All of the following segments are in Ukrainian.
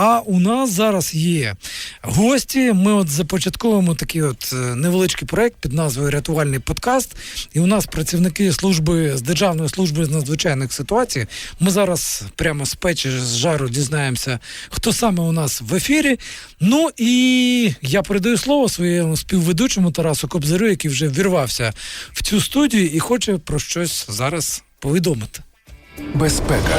А у нас зараз є гості. Ми от започатковуємо такий от е, невеличкий проект під назвою Рятувальний подкаст. І у нас працівники служби з Державної служби з надзвичайних ситуацій. Ми зараз прямо з печі з жару дізнаємося, хто саме у нас в ефірі. Ну і я передаю слово своєму співведучому Тарасу Кобзарю, який вже вірвався в цю студію і хоче про щось зараз повідомити. Безпека.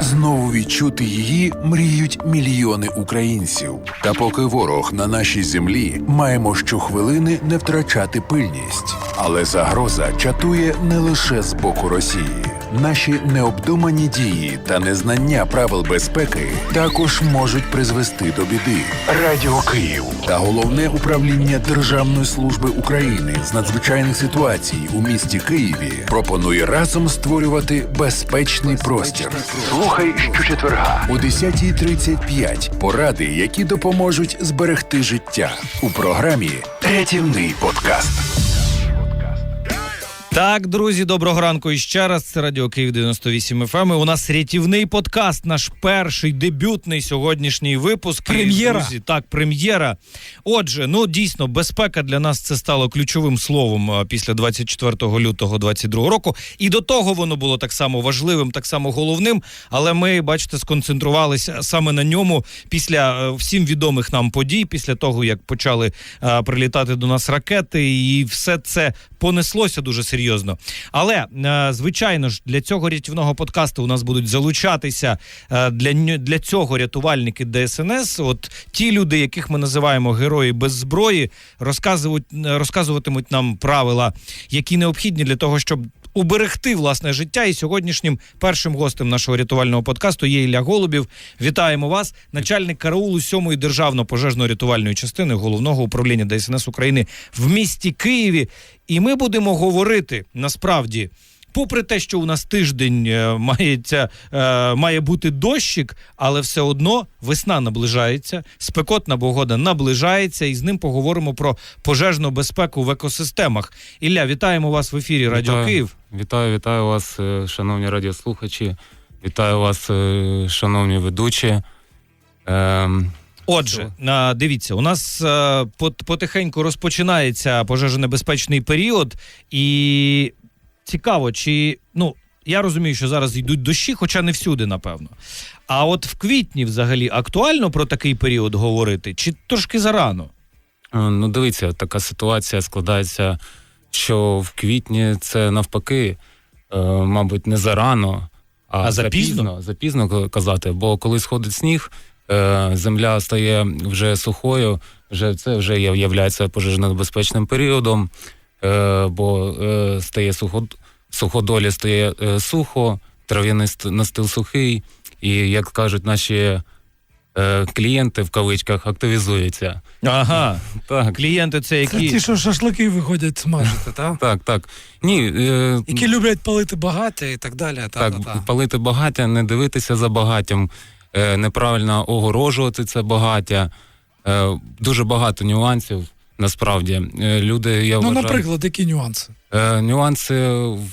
Знову відчути її мріють мільйони українців. Та поки ворог на нашій землі, маємо щохвилини не втрачати пильність. Але загроза чатує не лише з боку Росії. Наші необдумані дії та незнання правил безпеки також можуть призвести до біди. Радіо Київ та головне управління Державної служби України з надзвичайних ситуацій у місті Києві пропонує разом створювати безпечний простір. Слухай щочетверга о 10.35 поради, які допоможуть зберегти життя у програмі Рятівний подкаст. Так, друзі, доброго ранку і ще раз. Це Радіо Київ 98 FM. І У нас рятівний подкаст, наш перший дебютний сьогоднішній випуск. Прем'єра. Друзі, так, прем'єра. Отже, ну дійсно, безпека для нас це стало ключовим словом після 24 лютого 22 року. І до того воно було так само важливим, так само головним. Але ми, бачите, сконцентрувалися саме на ньому після е, всім відомих нам подій, після того як почали прилітати до нас ракети, і все це понеслося дуже серйозно. Але е, звичайно ж, для цього рятівного подкасту у нас будуть залучатися е, для, для цього рятувальники ДСНС. От ті люди, яких ми називаємо герої без зброї, розказують, розказуватимуть нам правила, які необхідні для того, щоб. Уберегти власне життя, і сьогоднішнім першим гостем нашого рятувального подкасту є Ілля Голубів. Вітаємо вас, начальник караулу 7-ї державно пожежно-рятувальної частини головного управління ДСНС України в місті Києві. І ми будемо говорити насправді. Попри те, що у нас тиждень е, мається, е, має бути дощик, але все одно весна наближається, спекотна погода наближається, і з ним поговоримо про пожежну безпеку в екосистемах. Ілля, вітаємо вас в ефірі Радіо Вітаю. Київ. Вітаю, вітаю вас, е, шановні радіослухачі. Вітаю вас, шановні ведучі. Ем, Отже, дивіться, у нас потихеньку розпочинається пожежонебезпечний період, і цікаво, чи ну я розумію, що зараз йдуть дощі, хоча не всюди, напевно. А от в квітні взагалі актуально про такий період говорити, чи трошки зарано? е, ну, дивіться, така ситуація складається, що в квітні це навпаки, е, мабуть, не зарано, а, А запізно? запізно, запізно казати. Бо коли сходить сніг, е, земля стає вже сухою, вже це вже є, являється пожежно-небезпечним періодом, бо стає сухо, суходолі стає е, сухо, трав'яний ст- настил сухий, і як кажуть наші е, клієнти в кавичках активізуються. Ага, Так, клієнти це Це які. ті, що шашлики виходять смажити, так? так, так. Ні, е, Які люблять палити багаття і так далі. Та, так, та, та. палити багаття, не дивитися за багаттям, е, неправильно огорожувати це багаття. Е, дуже багато нюансів. Насправді, Е, люди, я Ну, вважаю, наприклад, які нюанси? Е, нюанси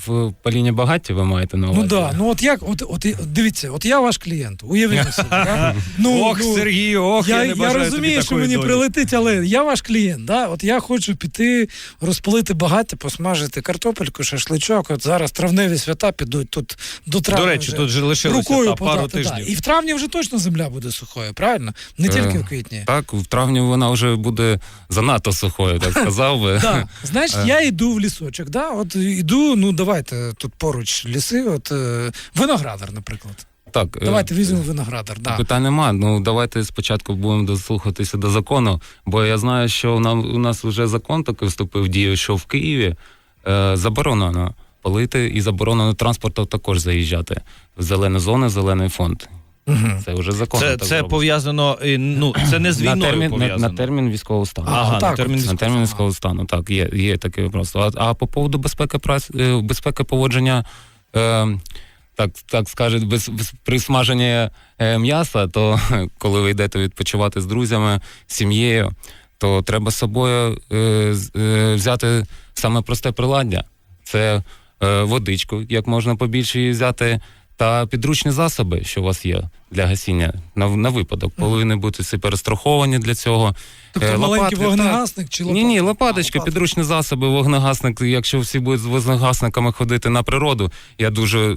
в палінні багаття ви маєте на увазі? Ну да, ну от як, от, от, от дивіться, от я ваш клієнт, уявіть собі. да? Ну, ох, ну, Сергій, ох, я, я, не я бажаю розумію, тобі що такої мені долі. прилетить, але я ваш клієнт. Да? От я хочу піти розпалити багаття, посмажити картопельку, шашличок. От зараз травневі свята підуть тут до травня. До речі, вже тут же лишилося рукою та, пару подати, да. І в травні вже точно земля буде сухою, правильно? Не Е, тільки в квітні. Так, в травні вона вже буде занадто сухою, так сказав би. Да. Значить, я йду в лісочок, да? от іду, ну давайте тут поруч ліси, от е, виноградар, наприклад. Так, е, Давайте візьмемо виноградар. Да. Питань нема. Ну давайте спочатку будемо дослухатися до закону, бо я знаю, що нам у нас вже закон такий вступив в дію, що в Києві е, заборонено палити і заборонено транспорту також заїжджати в зелену зону, зелений фонд. Це вже закон. Це, так це пов'язано, ну це не з на термін, пов'язано. на термін військового стану. Ага, так на термін от. На термін військового стану, так, є, є таке просто. А, а по поводу безпеки праці, е, безпеки поводження, е, так, так скажуть, без, без при смаженні е, м'яса, то коли ви йдете відпочивати з друзями, сім'єю, то треба з собою е, е, взяти саме просте приладдя. Це е, водичку, як можна побільше її взяти, та підручні засоби, що у вас є для гасіння на, на випадок, повинні бути всі перестраховані для цього. Тобто Е, маленький вогнегасник чи лопата? Ні, ні, лопаточки, А, підручні засоби, вогнегасник. Якщо всі будуть з вогнегасниками ходити на природу, я дуже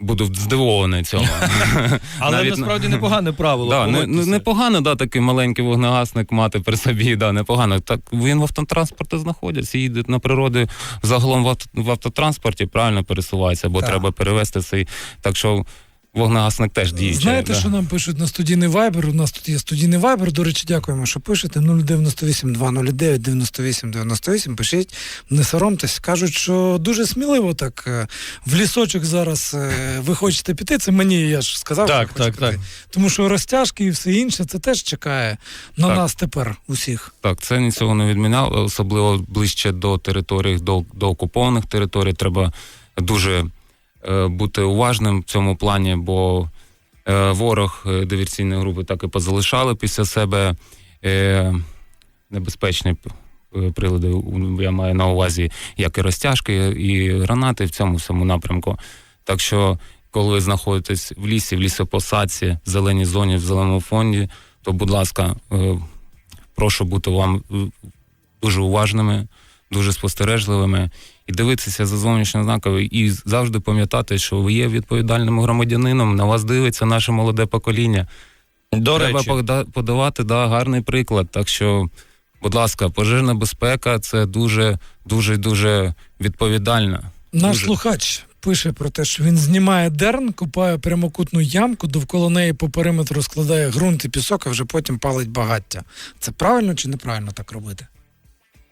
буду здивований цьому. Але Навіть- насправді непогане правило. Да, не, непогано, да, такий маленький вогнегасник мати при собі, да, непогано. Так він в автотранспорті знаходиться, їде на природу загалом в, авто, в автотранспорті правильно пересувається, бо Так. треба перевести цей. Так що вогнегасник теж діючий. Знаєте, да. що нам пишуть на студійний вайбер? У нас тут є студійний вайбер. До речі, дякуємо, що пишете. 098 209 98 98. Пишіть, не соромтесь. Кажуть, що дуже сміливо так е, в лісочок зараз е, ви хочете піти. Це мені, я ж сказав, що Так, хочу так, піти. так. Тому що розтяжки і все інше це теж чекає на Так. нас тепер усіх. Так, це нічого не відміняв, особливо ближче до територій, до, до окупованих територій. Треба дуже бути уважним в цьому плані, бо е, ворог е, диверсійної групи так і позалишали після себе е, небезпечні е, прилади. Я маю на увазі як і розтяжки, і гранати в цьому всьому напрямку. Так що, коли ви знаходитесь в лісі, в лісопосадці, в зеленій зоні, в зеленому фонді, то, будь ласка, е, прошу бути вам е, дуже уважними, дуже спостережливими і дивитися за зовнішнім знаком, і завжди пам'ятати, що ви є відповідальним громадянином, на вас дивиться наше молоде покоління. До Треба речі, пода- подавати да, гарний приклад. Так що, будь ласка, пожежна безпека це дуже, дуже, дуже відповідальна. Наш Дуже. слухач пише про те, що він знімає дерн, купає прямокутну ямку, довкола неї по периметру складає ґрунт і пісок, а вже потім палить багаття. Це правильно чи неправильно так робити?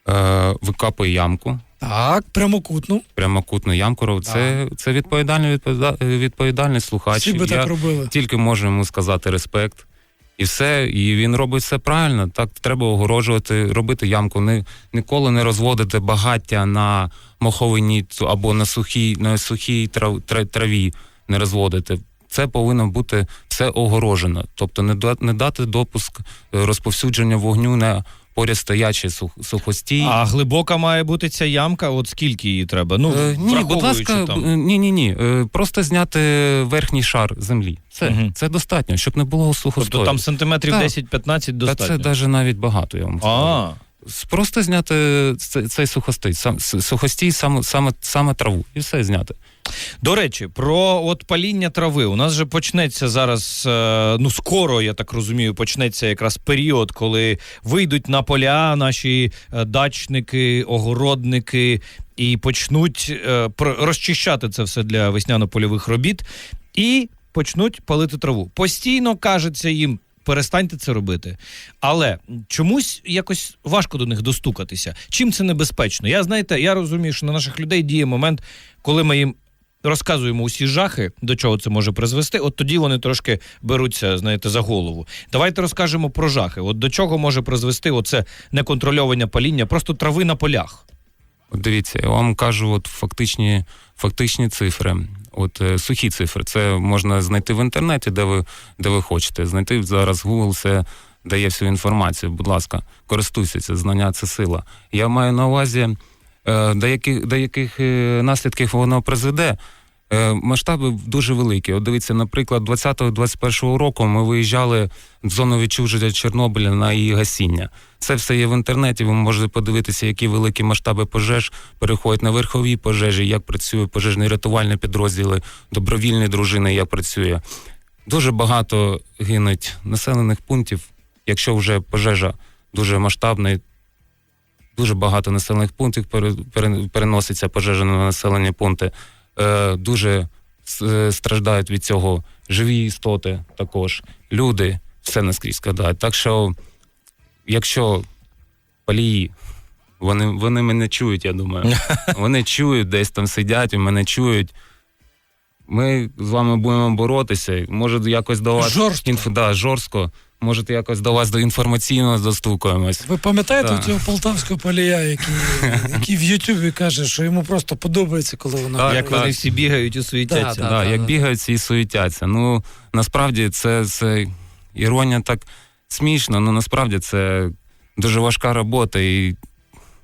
Е, викапує ямку, Так, прямокутну. прямокутну ямку. роб- Це, це відповідальний, відповіда- відповідальний слухач. Всі би Я- так робили. тільки можу йому сказати респект. І все, і він робить все правильно. Так треба огороджувати, робити ямку. Не, ніколи не розводити багаття на моховині або на сухій, на сухій трав, тра- траві не розводити. Це повинно бути все огорожено. Тобто не, не дати допуск розповсюдження вогню на поряд стоячий сух, сухостій. а глибока має бути ця ямка, от скільки її треба? Ну, Е, ні, будь ласка, там. е, ні, ні, ні. Е, Просто зняти верхній шар землі. Це, угу. це достатньо, щоб не було сухостою. Тобто там сантиметрів Так. 10-15 Та це навіть навіть багато, я вам скажу. Просто зняти цей, цей сухостій, сам, сухостій саме, саме, саме траву. І все зняти. До речі, про от паління трави. У нас же почнеться зараз, е, ну скоро, я так розумію, почнеться якраз період, коли вийдуть на поля наші е, дачники, огородники і почнуть е, розчищати це все для весняно-польових робіт і почнуть палити траву. Постійно кажеться їм. Перестаньте це робити. Але чомусь якось важко до них достукатися. Чим це небезпечно? Я знаєте, я розумію, що на наших людей діє момент, коли ми їм розказуємо усі жахи, до чого це може призвести, от тоді вони трошки беруться, знаєте, за голову. Давайте розкажемо про жахи. От до чого може призвести оце неконтрольоване паління, просто трави на полях. Дивіться, я вам кажу, от фактичні, фактичні цифри. От е, сухі цифри. Це можна знайти в інтернеті, де ви, де ви хочете. Знайти зараз Google все дає всю інформацію. Будь ласка, користуйся, це знання, це сила. Я маю на увазі, до яких, до яких наслідків воно призведе. Е, масштаби дуже великі. От дивіться, наприклад, 20-21 року ми виїжджали в зону відчуження Чорнобиля на її гасіння. Це все є в інтернеті. Ви можете подивитися, які великі масштаби пожеж переходять на верхові пожежі, як працює пожежні рятувальні підрозділи, добровільні дружини, як працює. Дуже багато гинуть населених пунктів. Якщо вже пожежа дуже масштабна, дуже багато населених пунктів пере- пере- переноситься пожежа на населені пункти. Е, дуже е, страждають від цього живі істоти також, люди, все наскрізь складають. Так що, якщо палії, вони, вони мене чують, я думаю. Вони чують, десь там сидять, і мене чують. Ми з вами будемо боротися. Може, якось до вас Жорстко. інф- да, жорстко. Може, якось до вас до інформаційно достукаємось. Ви пам'ятаєте Так. цього полтавського полія, який, який в Ютубі каже, що йому просто подобається, коли вона Так, Як вони всі бігають і суетяться. Да, Да, да, як да. бігають і суетяться. Ну насправді це, це іронія так смішно, але насправді це дуже важка робота і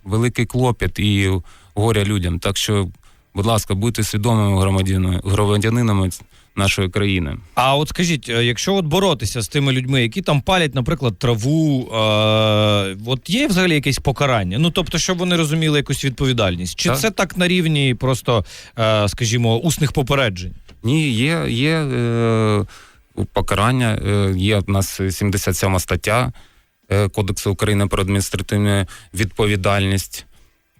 великий клопіт і горя людям. Так що Будь ласка, будьте свідомими громадянами, громадянинами нашої країни. А от скажіть, е, якщо от боротися з тими людьми, які там палять, наприклад, траву, е, от є взагалі якесь покарання? Ну тобто, щоб вони розуміли якусь відповідальність? Чи Так. це так на рівні просто, е, скажімо, усних попереджень? Ні, є, є е, покарання, е, є в нас 77 стаття е, Кодексу України про адміністративну відповідальність.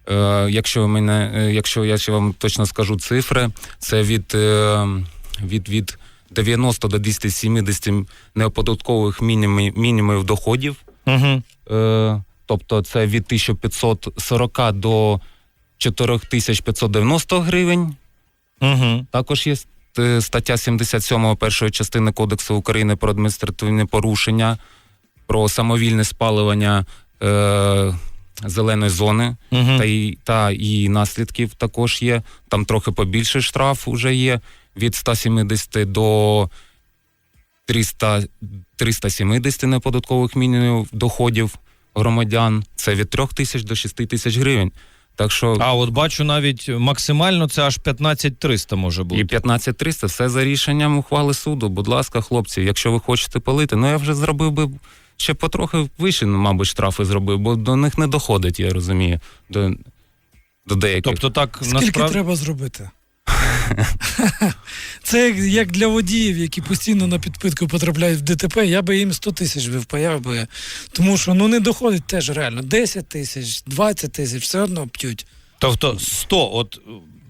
Е, якщо мене, е, якщо я ще вам точно скажу цифри, це від, е, від, від 90 до 270 неоподаткових мінімумів, мінімумів доходів. Угу. Тобто це від 1540 до 4590 гривень. Угу. Також є стаття 77 першої частини Кодексу України про адміністративні порушення, про самовільне спалювання е, зеленої зони Угу. та, і, та і наслідків також є. Там трохи побільше штраф вже є від 170 до 300, 370 неподаткових мінімумів доходів громадян. Це від 3 тисяч до 6 тисяч гривень. Так що А от бачу навіть максимально це аж 15 300 може бути. І 15300 все за рішенням ухвали суду. Будь ласка, хлопці, якщо ви хочете палити, ну я вже зробив би ще потрохи вище, ну, мабуть, штрафи зробив, бо до них не доходить, я розумію. До, до деяких. Тобто так Скільки насправді. треба зробити? Це як, як для водіїв, які постійно на підпитку потрапляють в ДТП, я би їм 100 тисяч впаяв би. Тому що ну не доходить теж реально. 10 тисяч, 20 тисяч, все одно п'ють. Тобто 100, от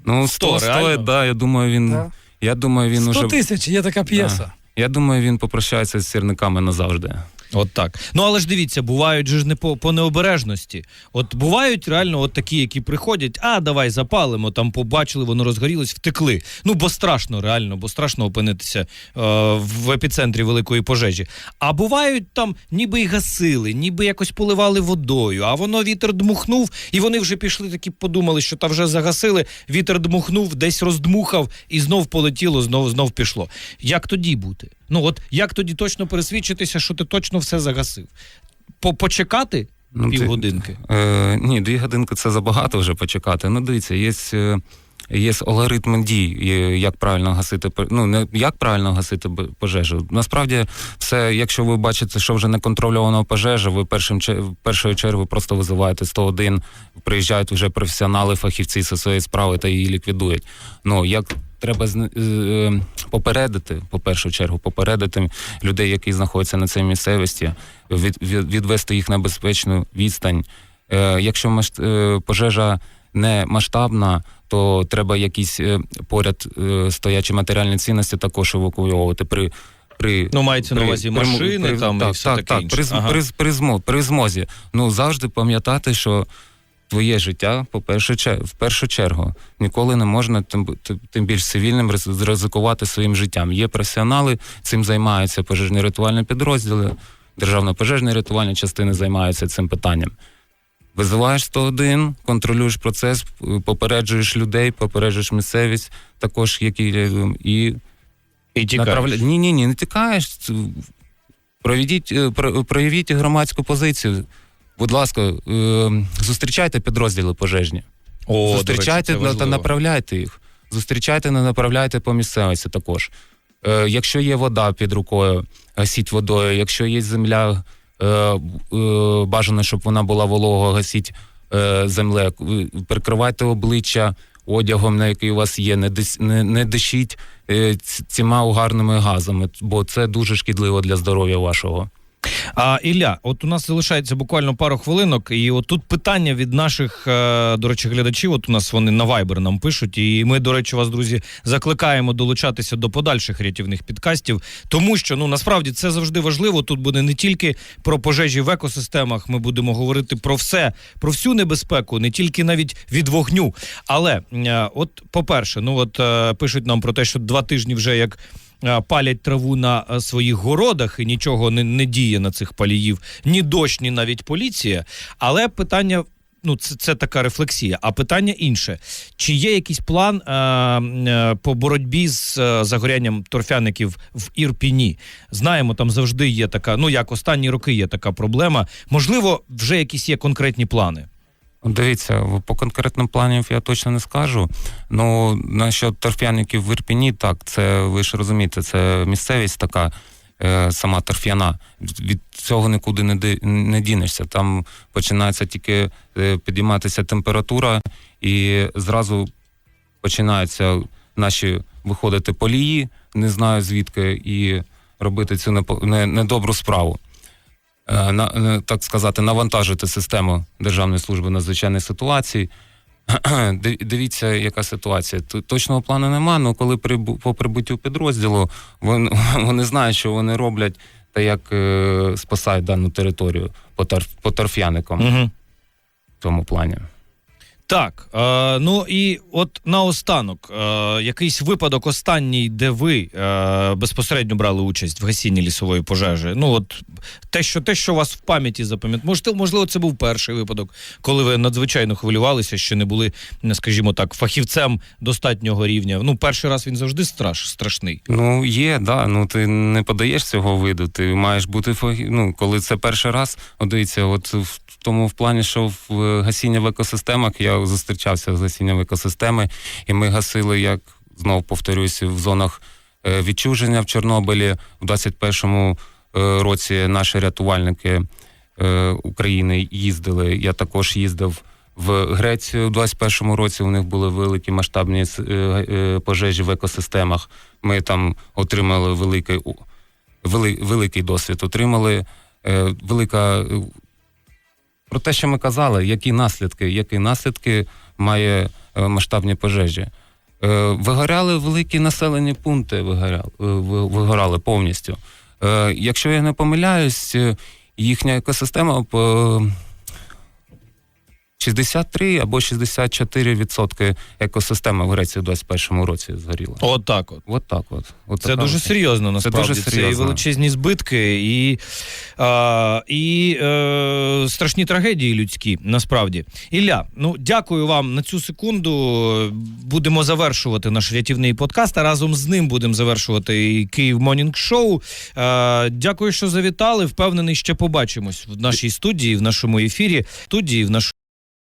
ну, 100, 100 реально? стоїть, да, я думаю, він. Да? Я думаю, він 100 уже. тисяч, є така п'єса. Я думаю, він попрощається з сірниками назавжди. От так. Ну але ж дивіться, бувають же ж не по, по необережності. От бувають реально от такі, які приходять, а давай запалимо, там побачили, воно розгорілось, втекли. Ну бо страшно, реально, бо страшно опинитися е, в епіцентрі великої пожежі. А бувають там, ніби й гасили, ніби якось поливали водою, а воно вітер дмухнув, і вони вже пішли такі, подумали, що та вже загасили. Вітер дмухнув, десь роздмухав, і знов полетіло, знов знов пішло. Як тоді бути? Ну от як тоді точно пересвідчитися, що ти точно все загасив? По почекати Ну, ти- півгодинки? Е, ні, дві годинки це забагато вже почекати. Ну, дивіться, є, е, є алгоритм дій, як правильно гасити ну, не як правильно гасити пожежу. Насправді, все, якщо ви бачите, що вже не неконтрольована пожежа, ви першим першою чергою просто визиваєте 101, приїжджають вже професіонали, фахівці зі своєї справи та її ліквідують. Ну, як треба е, е, попередити, по першу чергу, попередити людей, які знаходяться на цій місцевості, від, від, відвести їх на безпечну відстань. Е, якщо пожежа не масштабна, то треба якісь е, поряд е, стоячі матеріальні цінності також евакуйовувати при. При, Ну, мається на увазі при- машини при- там і так, все так, таке так, інше. При, Ага. при, при, при змозі. Ну завжди пам'ятати, що твоє життя по першу чер- в першу чергу ніколи не можна, тим, тим- більш цивільним, зризикувати своїм життям. Є професіонали, цим займаються пожежні рятувальні підрозділи, державна пожежна рятувальні частини займаються цим питанням. Визиваєш 101, контролюєш процес, попереджуєш людей, попереджуєш місцевість, також які і І тікаєш. Направля... Ні, ні, ні, не тікаєш. Проведіть, е, проявіть громадську позицію. Будь ласка, е, зустрічайте підрозділи пожежні. О, зустрічайте речі, та- направляйте їх. Зустрічайте, не направляйте по місцевості також. Е, якщо є вода під рукою, гасіть водою. Якщо є земля, бажано, щоб вона була волога, гасіть е, землею. Прикривайте обличчя одягом, на який у вас є, не, дишіть е, цими угарними газами, бо це дуже шкідливо для здоров'я вашого. А Ілля, от у нас залишається буквально пару хвилинок, і от тут питання від наших, е, до речі, глядачів. От у нас вони на Viber нам пишуть, і ми, до речі, вас, друзі, закликаємо долучатися до подальших рятівних підкастів, тому що ну насправді це завжди важливо. Тут буде не тільки про пожежі в екосистемах. Ми будемо говорити про все, про всю небезпеку, не тільки навіть від вогню. Але е, от, по-перше, ну от е, пишуть нам про те, що два тижні вже як палять траву на е, своїх городах і нічого не, не діє на цих паліїв, ні дощ, ні навіть поліція. Але питання. Ну, це, це така рефлексія. А питання інше: чи є якийсь план е, е, по боротьбі з е, загорянням торфяників в Ірпіні? Знаємо, там завжди є така. Ну як останні роки є така проблема. Можливо, вже якісь є конкретні плани. Дивіться, по конкретним планам я точно не скажу. Ну, насчет торф'яників в Ірпіні, так, це ви ж розумієте, це місцевість така, е, сама торф'яна. Від цього нікуди не, ди- не дінешся. Там починається тільки е, підійматися температура, і зразу починаються наші виходити полії, не знаю звідки, і робити цю недобру справу. Е, на, е, так сказати, навантажити систему Державної служби надзвичайних ситуацій. Дивіться, яка ситуація. Точного плану нема, але коли прибу- по прибуттю підрозділу вони, вони знають, що вони роблять та як е, спасають дану територію по, торф'яникам Угу. в цьому плані. Так, е, ну і от наостанок, е, якийсь випадок останній, де ви е, безпосередньо брали участь в гасінні лісової пожежі. Ну от те, що те, що у вас в пам'яті запам'ятає. Можливо, можливо, це був перший випадок, коли ви надзвичайно хвилювалися, що не були, скажімо так, фахівцем достатнього рівня. Ну, перший раз він завжди страш, страшний. Ну, є, да. Ну ти не подаєш цього виду. Ти маєш бути фахі- Ну, коли це перший раз, от дивіться, от в тому в плані, що в е, гасіння в екосистемах я зустрічався з гасінням екосистеми, і ми гасили, як знов повторюсь, в зонах е, відчуження в Чорнобилі в 21-му е, році наші рятувальники е, України їздили. Я також їздив. В Грецію в 21-му році у них були великі масштабні пожежі в екосистемах. Ми там отримали великий, великий досвід. Отримали велика про те, що ми казали, які наслідки, які наслідки має е, масштабні пожежі. Е, вигоряли великі населені пункти, вигоряли, е, вигорали повністю. Якщо я не помиляюсь, їхня екосистема 63 або 64 відсотки екосистеми в Греції в 21-му році згоріла. От так от. От так от. от Це дуже от. серйозно, насправді. дуже Це, і величезні збитки, і, а, і е, страшні трагедії людські, насправді. Ілля, ну дякую вам на цю секунду. Будемо завершувати наш рятівний подкаст, а разом з ним будемо завершувати і Київ Монінг Шоу. Е, дякую, що завітали. Впевнений, ще побачимось в нашій студії, в нашому ефірі, студії, в нашому.